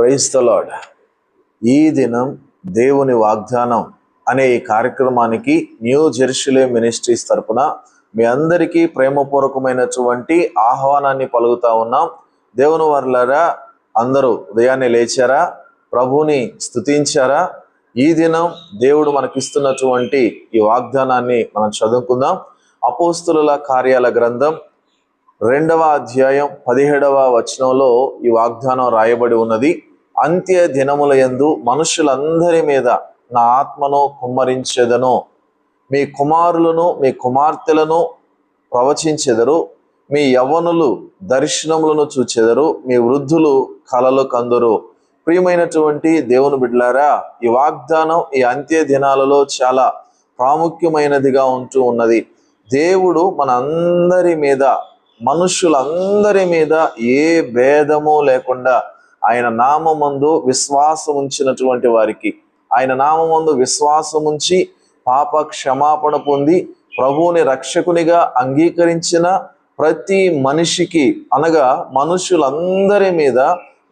Praise lord ఈ దినం దేవుని వాగ్దానం అనే ఈ కార్యక్రమానికి న్యూ జెరూసలేం మినిస్ట్రీస్ తరపున మీ అందరికీ ప్రేమపూర్వకమైనటువంటి ఆహ్వానాన్ని పలుకుతా ఉన్నాం. దేవుని వర్లారా అందరూ ఉదయాన్నే లేచారా? ప్రభుని స్తుతించారా? ఈ దినం దేవుడు మనకిస్తున్నటువంటి ఈ వాగ్దానాన్ని మనం చదువుకుందాం. అపోస్తుల కార్యాల గ్రంథం రెండవ అధ్యాయం పదిహేడవ వచనంలో ఈ వాగ్దానం రాయబడి ఉన్నది. అంత్య దినముల యందు మనుషులందరి మీద నా ఆత్మను కుమ్మరించెదను. మీ కుమారులను మీ కుమార్తెలను ప్రవచించెదరు. మీ యవ్వనులు దర్శనములను చూచెదరు. మీ వృద్ధులు కలలు కందురు. ప్రియమైనటువంటి దేవుని బిడ్డలారా ఈ వాగ్దానం ఈ అంత్య దినాలలో చాలా ప్రాముఖ్యమైనదిగా ఉంటూ ఉన్నది. దేవుడు మన అందరి మీద మనుషులందరి మీద ఏ భేదము లేకుండా ఆయన నామందు విశ్వాసం ఉంచినటువంటి వారికి ఆయన నామందు విశ్వాసం ఉంచి పాప క్షమాపణ పొంది ప్రభువుని రక్షకునిగా అంగీకరించిన ప్రతి మనిషికి అనగా మనుషులందరి మీద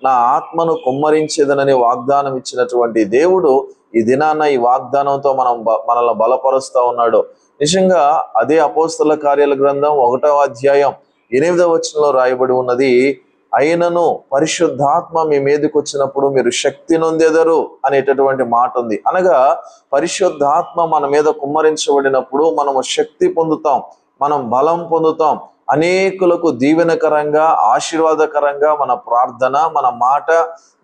నా ఆత్మను కుమ్మరించేదనని వాగ్దానం ఇచ్చినటువంటి దేవుడు ఈ దినాన ఈ వాగ్దానంతో మనం మనల్ని బలపరుస్తూ ఉన్నాడు. నిజంగా అదే అపోస్తల కార్యాల గ్రంథం ఒకటవ అధ్యాయం ఎనిమిదవ వచనంలో రాయబడి ఉన్నది అయినను పరిశుద్ధాత్మ మీ మీదకి వచ్చినప్పుడు మీరు శక్తి నొందెదరు అనేటటువంటి మాట ఉంది. అనగా పరిశుద్ధాత్మ మన మీద కుమ్మరించబడినప్పుడు మనము శక్తి పొందుతాం మనం బలం పొందుతాం. అనేకులకు దీవెనకరంగా ఆశీర్వాదకరంగా మన ప్రార్థన మన మాట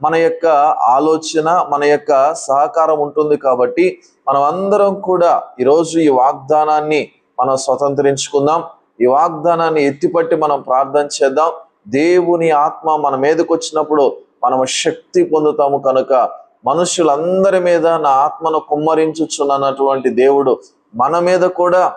మన యొక్క ఆలోచన మన యొక్క సహకారం ఉంటుంది కాబట్టి మనం అందరం కూడా ఈరోజు ఈ వాగ్దానాన్ని మనం స్వతంత్రించుకుందాం. ఈ వాగ్దానాన్ని ఎత్తిపట్టి మనం ప్రార్థన చేద్దాం. దేవుని ఆత్మ మన మీదకు వచ్చినప్పుడు మనం శక్తి పొందుతాము కనుక మనుషులందరి మీద నా ఆత్మను కుమ్మరించుచున్నటువంటి దేవుడు మన మీద కూడా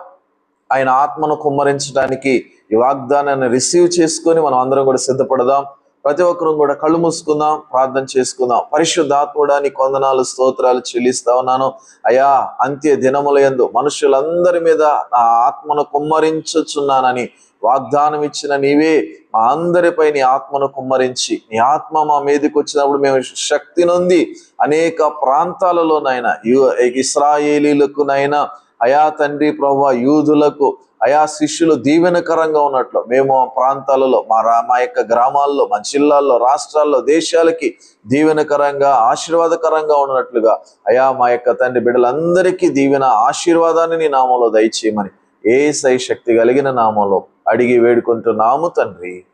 ఆయన ఆత్మను కుమ్మరించడానికి ఈ వాగ్దానాన్ని రిసీవ్ చేసుకొని మనం అందరం కూడా సిద్ధపడదాం. ప్రతి ఒక్కరూ కూడా కళ్ళు మూసుకుందాం ప్రార్థన చేసుకుందాం. పరిశుద్ధాత్ముడా నీ కొందనాలు స్తోత్రాలు చెల్లిస్తా ఉన్నాను. అయా అంత్య దినములందు మనుషులందరి మీద నా ఆత్మను కుమ్మరించుచున్నానని వాగ్దానం ఇచ్చిన నీవే మా అందరిపై నీ ఆత్మను కుమ్మరించి నీ ఆత్మ మా మీదకి వచ్చినప్పుడు మేము శక్తి నొంది అనేక ప్రాంతాలలోనైనా యు- ఇస్రాయేలీలకు నైనా అయా తండ్రి ప్రభు యూదులకు అయా శిష్యులు దీవెనకరంగా ఉన్నట్లు మేము ఆ ప్రాంతాలలో మా రా మా యొక్క గ్రామాల్లో మా జిల్లాల్లో రాష్ట్రాల్లో దేశాలకి దీవెనకరంగా ఆశీర్వాదకరంగా ఉన్నట్లుగా అయా మా యొక్క తండ్రి బిడ్డలందరికీ దీవెన ఆశీర్వాదాన్ని నీ నామంలో దయచేయమని ఏ సై శక్తి కలిగిన నామంలో అడిగి వేడుకుంటున్నాము తండ్రి.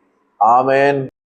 ఆమెన్.